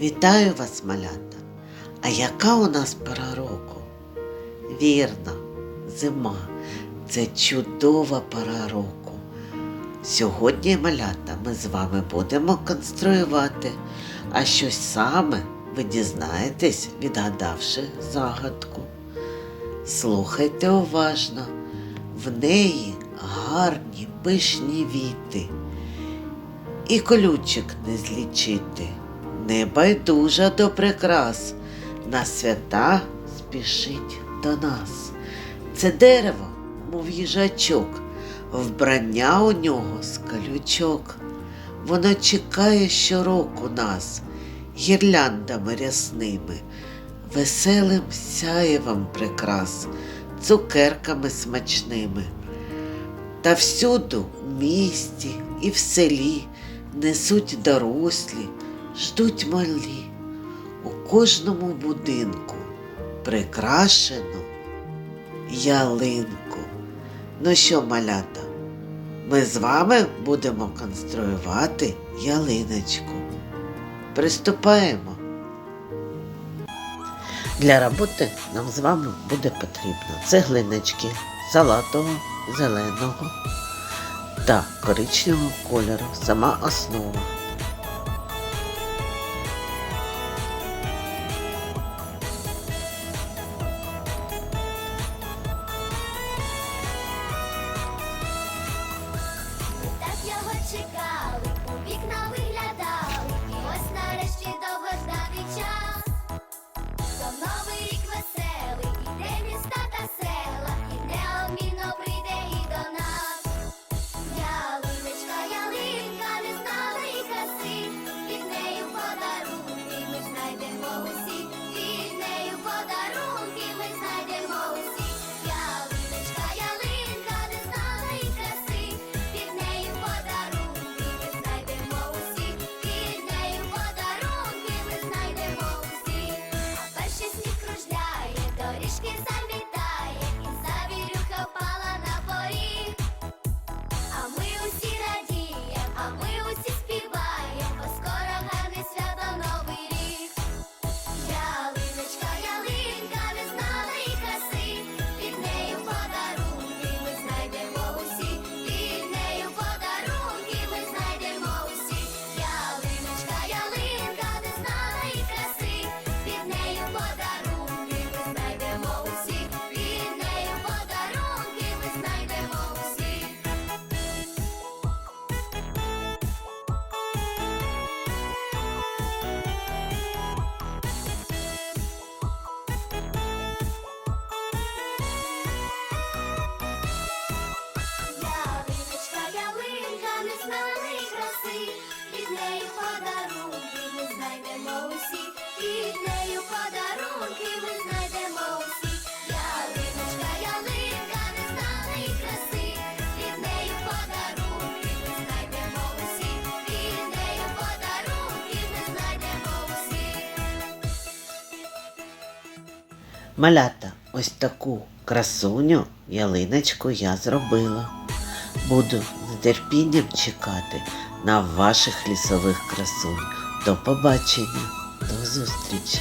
Вітаю вас, малята! А яка у нас пора року? Вірно, зима це чудова пора року. Сьогодні, малята, ми з вами будемо конструювати, а щось саме ви дізнаєтесь, відгадавши загадку. Слухайте уважно, в неї гарні пишні віти, і колючок не злічити, не байдужа до прикрас, на свята спішить до нас. Це дерево, мов їжачок, вбрання у нього з колючок. Воно чекає щороку нас гірляндами рясними, веселим сяєвом прикрас, цукерками смачними. Та всюду в місті і в селі несуть дорослі, ждуть малі. У кожному будинку прикрашену ялинку. Ну що, малята, ми з вами будемо конструювати ялиночку. Приступаємо. Для роботи нам з вами буде потрібно цеглиночки салатового, зеленого та коричневого кольору, сама основа. Чекали, у вікна виглядали, Малята, ось таку красуню ялиночку я зробила. Буду нетерпінням чекати на ваших лісових красунь. До побачення, до зустрічі!